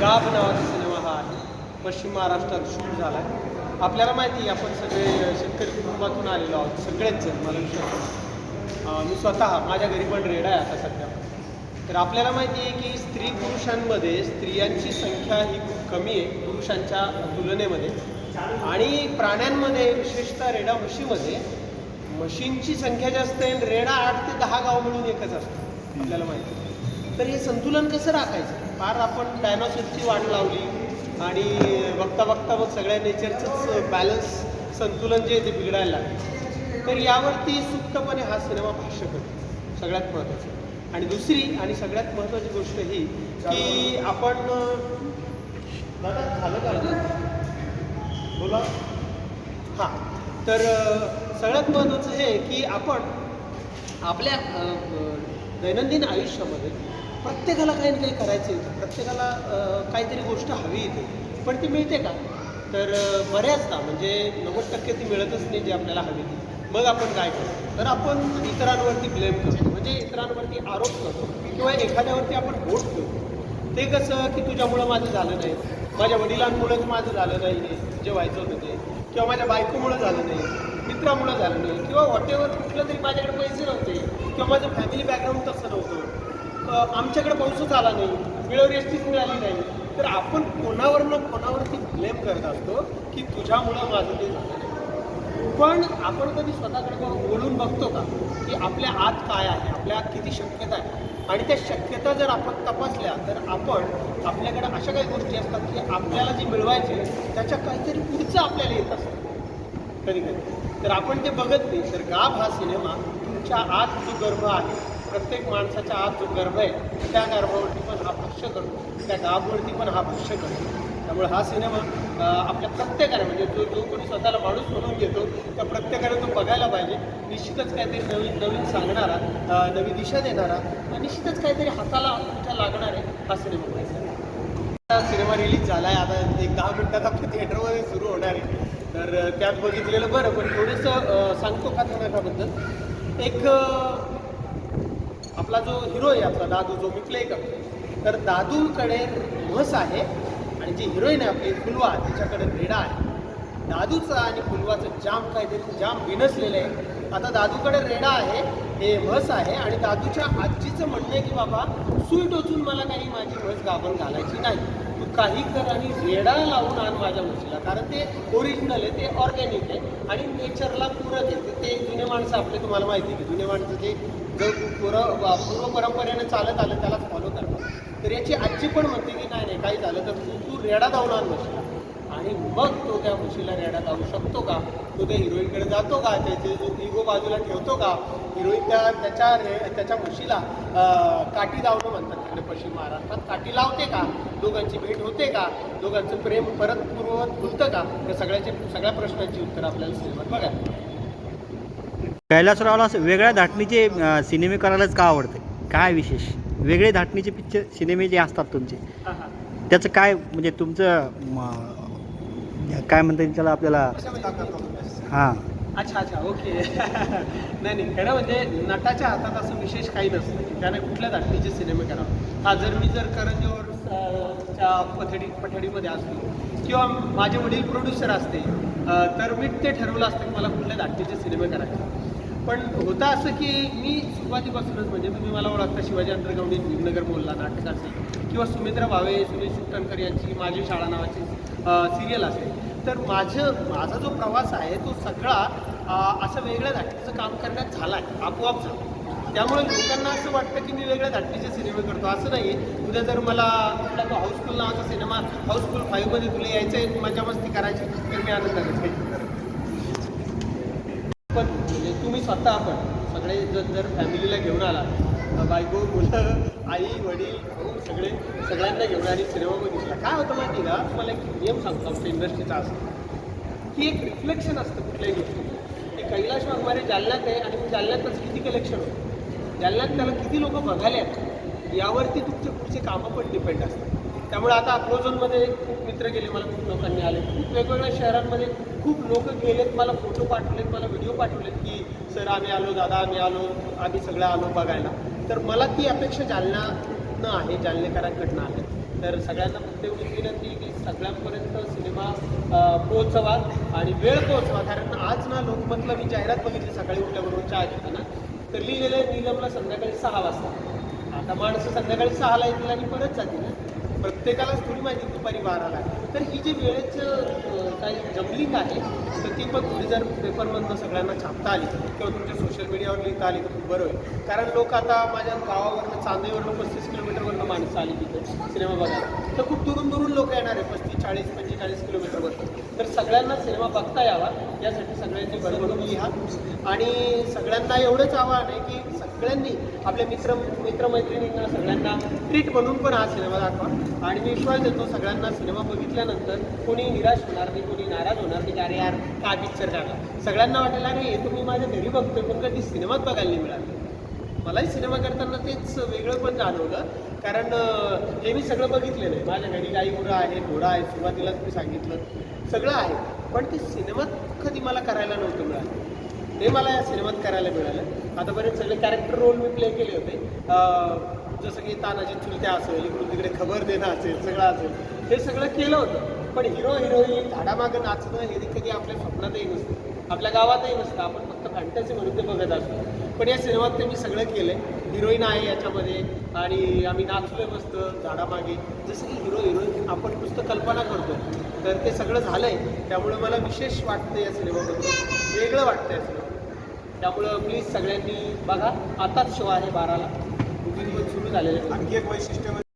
गाभ नावाचा सिनेमा हा आहे. पश्चिम महाराष्ट्रात शूट झाला आहे आपल्याला माहिती आहे आपण सगळे शेतकरी कुटुंबातून आलेलो आहोत. सगळेच जण मला विश्वास मी स्वतः माझ्या घरी पण रेड आहे आता सध्या. तर आपल्याला माहिती आहे की स्त्री पुरुषांमध्ये स्त्रियांची संख्या ही खूप कमी आहे पुरुषांच्या तुलनेमध्ये. आणि प्राण्यांमध्ये विशेषतः रेडा म्हशीमध्ये म्हशींची संख्या जास्त आहे आणि रेडा आठ ते दहा गाव मिळून एकच असतो आपल्याला माहिती आहे. तर हे संतुलन कसं राखायचं? फार आपण डायनॉसॉरची वाट लावली आणि बघता बघता मग सगळ्या नेचरचंच बॅलन्स संतुलन जे आहे ते बिघडायला लागलं. तर यावरती सुप्तपणे हा सिनेमा भाष्य करतो. सगळ्यात महत्त्वाचं आणि दुसरी आणि सगळ्यात महत्त्वाची गोष्ट ही की आपण दादा झालं का बोला. हां. तर सगळ्यात महत्त्वाचं हे की आपण आपल्या दैनंदिन आयुष्यामध्ये प्रत्येकाला काही ना काही करायचं येतं प्रत्येकाला काहीतरी गोष्ट हवी येते पण ती मिळते का? तर बऱ्याचदा म्हणजे नव्वद टक्के ती मिळतच नाही जी आपल्याला हवी ती. मग आपण काय करतो? तर आपण इतरांवरती ब्लेम करतो. म्हणजे इतरांवरती आरोप करतो. किंवा एखाद्यावरती आपण बोट ठेवतो ते कसं की तुझ्यामुळं माझं झालं नाही. माझ्या वडिलांमुळंच माझं झालं नाही. जे व्हायचं होतं ते. किंवा माझ्या बायकोमुळं झालं नाही. मित्रामुळं झालं नाही. किंवा वॉटेवर कुठलं तरी माझ्याकडे पैसे नव्हते. किंवा माझं फॅमिली बॅकग्राऊंड तसं नव्हतं. आमच्याकडे पाऊसच आला नाही. वेळेवर एसटीच मिळाली नाही. तर आपण कोणावरनं कोणावरती ब्लेम करत असतो की तुझ्यामुळं माझं ते झालं नाही. पण आपण कधी स्वतःकडे बघ- बोलून बघतो का की आपल्या आत काय आहे? आपल्या आत किती शक्यता आहे? आणि त्या शक्यता जर आपण तपासल्या तर आपण आपल्याकडे अशा काही गोष्टी असतात की आपल्याला जे मिळवायचे त्याच्या काहीतरी पुढचं आपल्याला येत असतं. कधी कधी तर आपण ते बघत नाही. तर गाभ हा सिनेमा तुमच्या आत जो गर्भ आहे प्रत्येक माणसाच्या आत जो गर्भ आहे त्या गर्भावरती पण हा भक्ष्य करतो. त्या गाभवरती पण हा भक्ष्य करतो. त्यामुळे हा सिनेमा आपल्या प्रत्येकाने म्हणजे जो जो कोणी स्वतःला माणूस म्हणून घेतो त्या प्रत्येकाने तो बघायला पाहिजे. निश्चितच काहीतरी नवीन नवीन सांगणारा नवी दिशा देणारा निश्चितच काहीतरी हाताला तुमच्या लागणार आहे हा सिनेमा पाहिजे सिनेमा रिलीज झाला आहे आता एक दहा मिनटात आपल्या थिएटरमध्ये सुरू होणार आहे. तर त्यात बघितलेलं बरं पण थोडंसं सांगतो का थोड्याबद्दल एक आपला जो हिरो आहे आपला दादू जो मी प्ले करतो तर दादूकडे म्हस आहे आणि जी हिरोईन आहे आपली फुलवा तिच्याकडे रेडा आहे. दादूचं आणि फुलवाचं जाम काहीतरी जाम विनसलेलं आहे. आता दादूकडे रेडा आहे हे म्हस आहे आणि दादूच्या आजीचं म्हणणं आहे की बाबा सुई टोचून मला काही माझी म्हस गाभण घालायची नाही. तू काही कर आणि रेडा लावून आण माझ्या म्हशीला. कारण ते ओरिजिनल आहे ते ऑर्गॅनिक आहे आणि नेचरला पूरक आहे. ते जुने माणसं आपले तुम्हाला माहिती आहे की जुने माणसं जे जो पूर्व पूर्व परंपरेने चालत आलं त्यालाच फॉलो करतात. तर याची आजी पण म्हणते की नाही नाही काही झालं तर तू तू रेडा धावणार आण म्हशीला. आणि मग तो त्या म्हशीला रेडा धावू शकतो का? तो त्या हिरोईनकडे जातो का? त्याचे जो इगो बाजूला ठेवतो का? हिरोईन त्या त्याच्या रे त्याच्या म्हशीला काठी धावणं म्हणतात. तिकडे पश्चिम महाराष्ट्रात काठी लावते का? दोघांची भेट होते का? दोघांचं प्रेम परत पूर्ववत खुलतं का? या सगळ्याचे सगळ्या प्रश्नांची उत्तर आपल्याला सिनेमात बघा कैलासरावला असं वेगळ्या धाटणीचे सिनेमे करायलाच का आवडते? काय विशेष? वेगळे धाटणीचे पिक्चर सिनेमे जे असतात तुमचे त्याचं काय म्हणजे तुमचं काय म्हणता येईल त्याला आपल्याला? हां. अच्छा अच्छा ओके. नाही नाही खरं म्हणजे नटाच्या हातात असं विशेष काही नसतं. की त्याने कुठल्या धाटणीचे सिनेमे करावे? हा जर मी जर करण जोहर अं, च्या पठडी पठडीमध्ये असतो किंवा माझे वडील प्रोड्युसर असते तर मी ते ठरवलं असतं की मला कुठल्या धाटणीचे सिनेमे करायचे. पण होतं असं की मी सुरुवातीपासूनच म्हणजे तुम्ही मला ओळखता शिवाजी अंतरगवडी भीमनगर बोलला नाटक असेल किंवा सुमित्रा भावे सुनील सुटणकर यांची माझी शाळा नावाची सिरियल असेल. तर माझं माझा जो प्रवास आहे तो सगळा असं वेगळ्या धाटणीचं काम करण्यात झाला आहे आपोआप झालं. त्यामुळे लोकांना असं वाटतं की मी वेगळ्या धाटणीचे सिनेमे करतो. असं नाही उद्या जर मला कुठला तो हाऊसफुल नावाचा सिनेमा हाऊसफुल फाईव्हमध्ये तुला यायचं आहे मजा मस्ती करायची तर मी आनंद घेईन. पण म्हणजे तुम्ही स्वतः आपण सगळे जर जर फॅमिलीला घेऊन आला बायको मुलं आई वडील भाऊ सगळे सगळ्यांना घेऊन आणि सिनेमा दिसला. काय होतं माहिती का? तुम्हाला एक नियम सांगतो आमच्या इंडस्ट्रीचा असतो की एक रिफ्लेक्शन असतं कुठल्याही गोष्टी ते कैलाश वाघमारे जालन्यात आहे आणि मग जालन्यातच किती कलेक्शन होतं? जालन्यात त्याला किती लोक बघायला आहेत यावरती तुमचे पुढचे कामं पण डिपेंड असतात. त्यामुळे आता अप्रोझोनमध्ये खूप मित्र गेले मला खूप लोकांनी आले. खूप वेगवेगळ्या शहरांमध्ये खूप खूप लोक गेलेत मला फोटो पाठवलेत मला व्हिडिओ पाठवलेत की सर आम्ही आलो दादा आम्ही आलो आम्ही सगळं आलो बघायला. तर मला ती अपेक्षा जालना आहे जालनेकरांकडनं आहे. तर सगळ्यांना फक्त एवढीच विनंती की सगळ्यांपर्यंत सिनेमा पोहोचवा आणि वेळ पोहोचवा. कारण आज ना लोकमतला मी जाहिरात बघितली सकाळी उठल्याबरोबर चहा घेताना. तर लिहिलेलं आहे नीलमला संध्याकाळी सहा वाजता. आता माणसं संध्याकाळी सहाला येतील आणि परत जातील ना. प्रत्येकालाच थोडी माहिती दुपारी बाराला तर ही जी वेळेचं काही जमलिंग आहे तर ती पण थोडी जर पेपरमधनं सगळ्यांना छापता आली किंवा तुमच्या सोशल मीडियावर लिहिता आली तर खूप बरं होईल. कारण लोक आता माझ्या गावावरनं चांदेवरनं पस्तीस किलोमीटरवरनं माणसं आली तिथे सिनेमा बघायला. तर खूप दुरून दुरून लोक येणार आहे पस्तीस चाळीस पंचेचाळीस किलोमीटरवर. तर सगळ्यांना सिनेमा बघता यावा यासाठी सगळ्यांनी भरभरून लिहा आणि सगळ्यांना एवढंच आव्हान आहे की सगळ्यांनी आपल्या मित्र मित्रमैत्रिणींना सगळ्यांना ट्रीट म्हणून पण हा सिनेमा दाखवा. आणि मी विश्वास देतो सगळ्यांना सिनेमा बघितल्यानंतर कोणी निराश होणार नाही कोणी नाराज होणार नाही की अरे यार काय पिक्चर काढला. सगळ्यांना वाटेल अरे हे तुम्ही माझ्या घरी बघतोय पण कधी सिनेमात बघायला नाही मिळालं. मलाही सिनेमा करताना तेच वेगळं पण जाणवलं. कारण हे मी सगळं बघितलेलं आहे. माझ्या घरी गाई गुरं आहे घोडा आहे सुरुवातीलाच मी सांगितलं. सगळं आहे. पण ते सिनेमात कधी मला करायला नव्हतं मिळालं. ते मला या सिनेमात करायला मिळालं. आतापर्यंत सगळे कॅरेक्टर रोल मी प्ले केले होते. जसं की तानाजी चुलत्या असेल इकडून तिकडे खबर देणं असेल सगळं असेल. हे सगळं केलं होतं. पण हिरो हिरोईन झाडामागं नाचणं हे कधी आपल्या स्वप्नातही नसतं. आपल्या गावातही नसतं. आपण फक्त फॅन्टसी म्हणून ते बघत असतो. पण या सिनेमात ते मी सगळं केलं आहे हिरोईन आहे याच्यामध्ये. आणि आम्ही नाचलोय मस्त झाडामागे. जसं की हिरो हिरोईन आपण नुसतं कल्पना करतो. तर ते सगळं झालं आहे त्यामुळे मला विशेष वाटतं या सिनेमाबद्दल. वेगळं वाटतं या सिनेमा त्यामुळं प्लीज सगळ्यांनी बघा आताच शो आहे बाराला. बुकिंग पण सुरू झालेलं. आणखी एक वैशिष्ट्य म्हणजे-